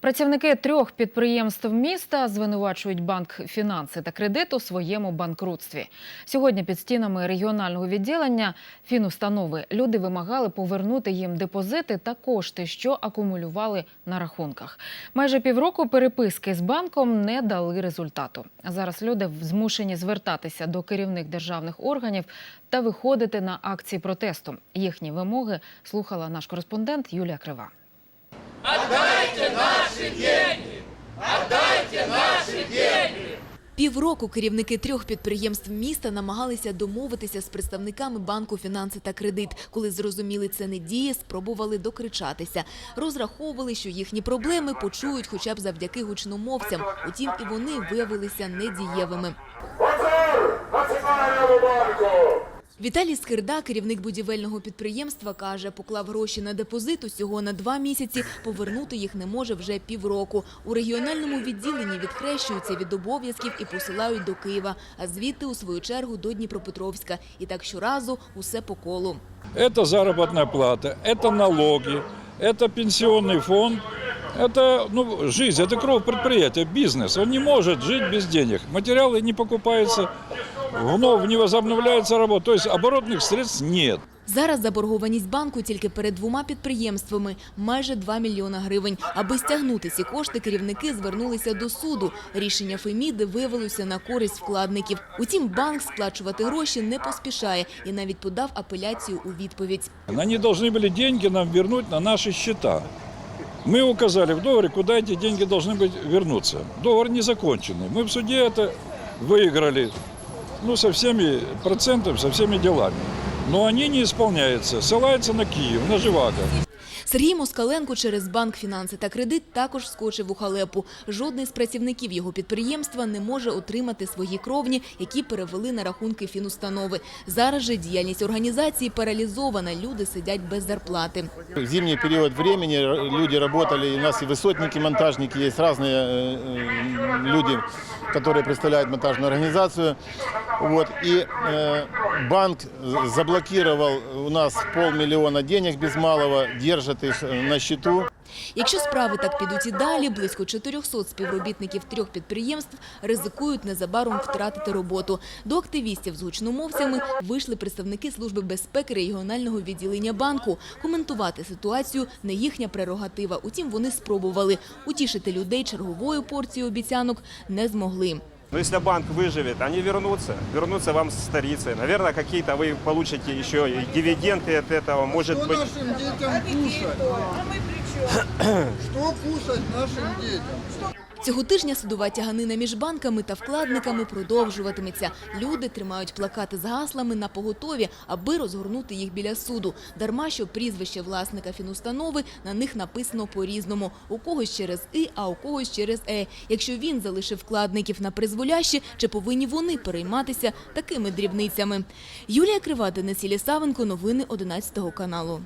Працівники трьох підприємств міста звинувачують банк фінанси та кредит у своєму банкрутстві. Сьогодні під стінами регіонального відділення фінустанови люди вимагали повернути їм депозити та кошти, що акумулювали на рахунках. Майже півроку переписки з банком не дали результату. Зараз люди змушені звертатися до керівних державних органів та виходити на акції протесту. Їхні вимоги слухала наш кореспондент Юлія Крива. Півроку керівники трьох підприємств міста намагалися домовитися з представниками банку фінанси та кредит. Коли зрозуміли, це не діє, спробували докричатися. Розраховували, що їхні проблеми почують хоча б завдяки гучномовцям. Утім, і вони виявилися недієвими. Базар Національному банку! Віталій Скирда, керівник будівельного підприємства, каже, поклав гроші на депозит усього на два місяці. Повернути їх не може вже півроку. У регіональному відділенні відхрещуються від обов'язків і посилають до Києва, а звідти у свою чергу до Дніпропетровська. І так щоразу усе по колу. Это заработная плата, это налоги, это пенсионный фонд, это ну, жизнь, это кровь предприятия, бизнес. Он не может жить без денег. Материалы не покупаются, вновь не возобновляется работа. То есть оборотных средств нет. Зараз заборгованість банку тільки перед двома підприємствами – майже 2 мільйона гривень. Аби стягнути ці кошти, керівники звернулися до суду. Рішення Феміди виявилося на користь вкладників. Утім, банк сплачувати гроші не поспішає і навіть подав апеляцію у відповідь. Они должны были деньги нам вернуть на наши счета. Мы указали в договоре, куда эти деньги должны быть вернуться. Договор не законченный. Мы в суде это выиграли ну, со всеми процентами, со всеми делами Но они не исполняются, ссылаются на Киев, на Живаго. Сергій Москаленко через банк фінанси та кредит також вскочив у халепу. Жодний з працівників його підприємства не може отримати свої кровні, які перевели на рахунки фінустанови. Зараз же діяльність організації паралізована. Люди сидять без зарплати. В зимний период времени р- люди работали, и у нас и высотники, монтажники, есть разные э, э, люди, которые представляют монтажную организацию. Вот. И э, банк заблокировал у нас полмиллиона денег без малого, держит их э, на счету. Якщо справи так підуть і далі, близько 400 співробітників трьох підприємств ризикують незабаром втратити роботу. До активістів з гучномовцями вийшли представники Служби безпеки регіонального відділення банку. Коментувати ситуацію не їхня прерогатива. Утім, вони спробували. Утішити людей черговою порцією обіцянок не змогли. Но если банк выживет, они вернутся, вернутся вам с старицей. Наверное, какие-то вы получите еще и дивиденды от этого, может Что быть. нашим детям кушать? Что кушать нашим детям? Цього тижня судова тяганина між банками та вкладниками продовжуватиметься. Люди тримають плакати з гаслами на поготові, аби розгорнути їх біля суду. Дарма, що прізвище власника фінустанови на них написано по-різному. У когось через «и», а у когось через «е». Якщо він залишив вкладників на призволяще, чи повинні вони перейматися такими дрібницями? Юлія Крива, Денис Єлісавенко, новини 11 каналу.